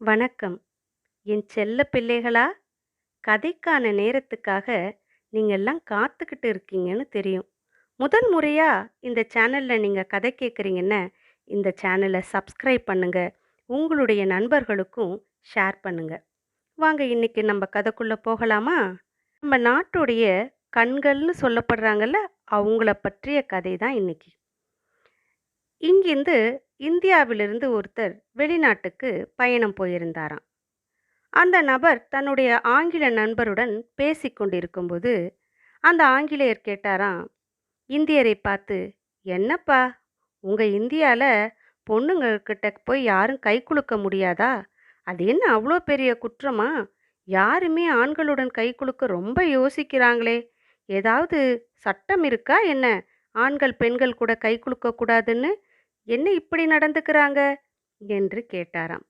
வணக்கம். என் செல்ல பிள்ளைகளா, கதைக்கான நேரத்துக்காக நீங்கள்லாம் காத்துக்கிட்டு இருக்கீங்கன்னு தெரியும். முதல் முறையாக இந்த சேனலில் நீங்கள் கதை கேட்குறீங்கன்னா, இந்த சேனலை சப்ஸ்கிரைப் பண்ணுங்கள் உங்களுடைய நண்பர்களுக்கும் ஷேர் பண்ணுங்கள் வாங்க இன்னைக்கு நம்ம கதைக்குள்ளே போகலாமா? நம்ம நாட்டுடைய கண்கள்னு சொல்லப்படுறாங்கல்ல, அவங்கள பற்றிய கதை தான் இன்றைக்கி இங்கிருந்து இந்தியாவிலிருந்து ஒருத்தர் வெளிநாட்டுக்கு பயணம் போயிருந்தாராம். அந்த நபர் தன்னுடைய ஆங்கில நண்பருடன் பேசிக் கொண்டிருக்கும்போது, அந்த ஆங்கிலேயர் கேட்டாராம், இந்தியரை பார்த்து, "என்னப்பா, உங்கள் இந்தியாவில் பொண்ணுங்கக்கிட்ட போய் யாரும் கை குலுக்க முடியாதா? அது என்ன அவ்வளோ பெரிய குற்றமா? யாருமே ஆண்களுடன் கை குலுக்க ரொம்ப யோசிக்கிறாங்களே. ஏதாவது சட்டம் இருக்கா என்ன? ஆண்கள், பெண்கள் கூட கை குலுக்கக்கூடாதுன்னு என்ன இப்படி நடந்துக்கிறாங்க?" என்று கேட்டாராம்.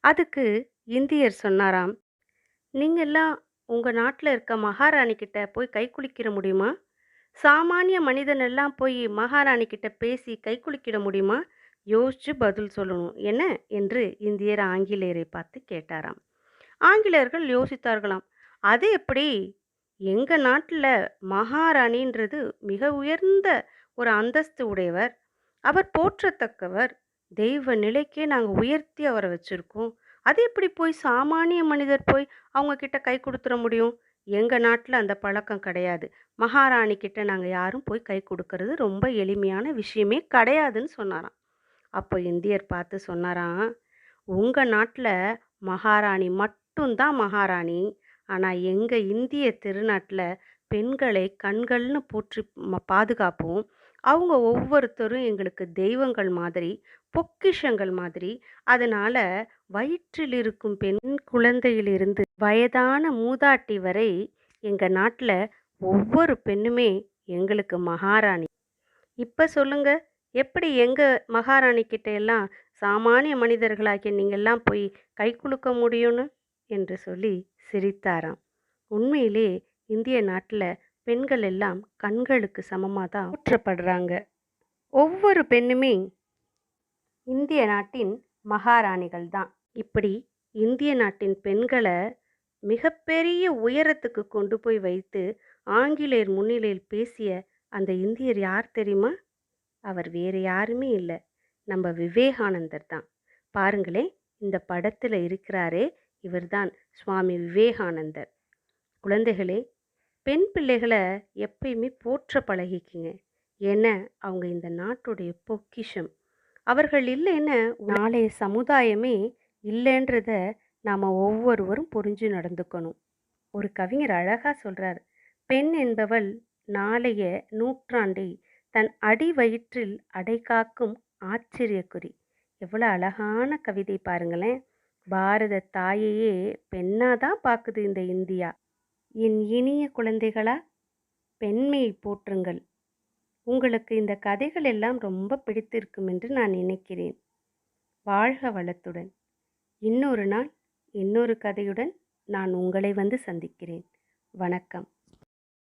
அதுக்கு இந்தியர் சொன்னாராம், நீங்கள்லாம் உங்கள் நாட்டில் இருக்க மகாராணி கிட்ட போய் கை குளிக்கிற முடியுமா? சாமானிய மனிதன் எல்லாம் போய் மகாராணி கிட்ட பேசி கை குளிக்கிட முடியுமா? யோசிச்சு பதில் சொல்லணும். என்ன?" என்று இந்தியர் ஆங்கிலேயரை பார்த்து கேட்டாராம். ஆங்கிலேயர்கள் யோசித்தார்களாம். "அது எப்படி? எங்கள் நாட்டில் மகாராணின்றது மிக உயர்ந்த ஒரு அந்தஸ்து உடையவர். அவர் போற்றத்தக்கவர். தெய்வ நிலைக்கே நாங்கள் உயர்த்தி அவரை வச்சுருக்கோம் அது எப்படி போய் சாமானிய மனிதர் போய் அவங்க கிட்ட கை கொடுத்துட முடியும்? எங்கள் நாட்டில் அந்த பழக்கம் கிடையாது. மகாராணி கிட்ட நாங்கள் யாரும் போய் கை கொடுக்கறது ரொம்ப எளிமையான விஷயமே கிடையாதுன்னு" சொன்னாராம். அப்போ இந்தியர் பார்த்து சொன்னாராம், உங்கள் நாட்டில் மகாராணி மட்டும் தான் மகாராணி. ஆனால் எங்கள் இந்திய திருநாட்டில் பெண்களை கண்கள்னு போற்றி ம பாதுகாப்போம். அவங்க ஒவ்வொருத்தரும் எங்களுக்கு தெய்வங்கள் மாதிரி, பொக்கிஷங்கள் மாதிரி. அதனால் வயிற்றில் இருக்கும் பெண் குழந்தையிலிருந்து வயதான மூதாட்டி வரை எங்கள் நாட்டில் ஒவ்வொரு பெண்ணுமே எங்களுக்கு மகாராணி. இப்போ சொல்லுங்கள் எப்படி எங்கள் மகாராணி கிட்ட எல்லாம் சாமானிய மனிதர்களாகிய நீங்கள்லாம் போய் கை குலுக்க முடியும்னு?" என்று சொல்லி சிரித்தாராம். உண்மையிலே இந்திய நாட்டில் பெண்கள் எல்லாம் கண்களுக்கு சமமாக தான் ஊற்றப்படுறாங்க ஒவ்வொரு பெண்ணுமே இந்திய நாட்டின் மகாராணிகள் தான். இப்படி இந்திய நாட்டின் பெண்களை மிகப்பெரிய உயரத்துக்கு கொண்டு போய் வைத்து ஆங்கிலேயர் முன்னிலையில் பேசிய அந்த இந்தியர் யார் தெரியுமா? அவர் வேறு யாருமே இல்லை நம்ம விவேகானந்தர் தான். பாருங்களேன், இந்த படத்தில் இருக்கிறாரே, இவர்தான் சுவாமி விவேகானந்தர். குழந்தைகளே, பெண் பிள்ளைகளை எப்பயுமே போற்ற பழகிக்குங்க ஏன்னா, அவங்க இந்த நாட்டுடைய பொக்கிஷம். அவர்கள் இல்லைன்னா நாளைய சமுதாயமே இல்லைன்றத நாம் ஒவ்வொருவரும் புரிஞ்சு நடந்துக்கணும். ஒரு கவிஞர் அழகாக சொல்கிறார் "பெண் என்பவள் நாளைய நூற்றாண்டை தன் அடி வயிற்றில் அடைகாக்கும் ஆச்சரியக்குறி." எவ்வளோ அழகான கவிதை பாருங்களேன். பாரத தாயையே பெண்ணாக தான் பார்க்குது இந்த இந்தியா. என் இனிய குழந்தைகளா, பெண்மையை போற்றுங்கள். உங்களுக்கு இந்த கதைகள் எல்லாம் ரொம்ப பிடித்திருக்கும் என்று நான் நினைக்கிறேன். வாழ்க வளத்துடன். இன்னொரு நாள், இன்னொரு கதையுடன் நான் உங்களை வந்து சந்திக்கிறேன். வணக்கம்.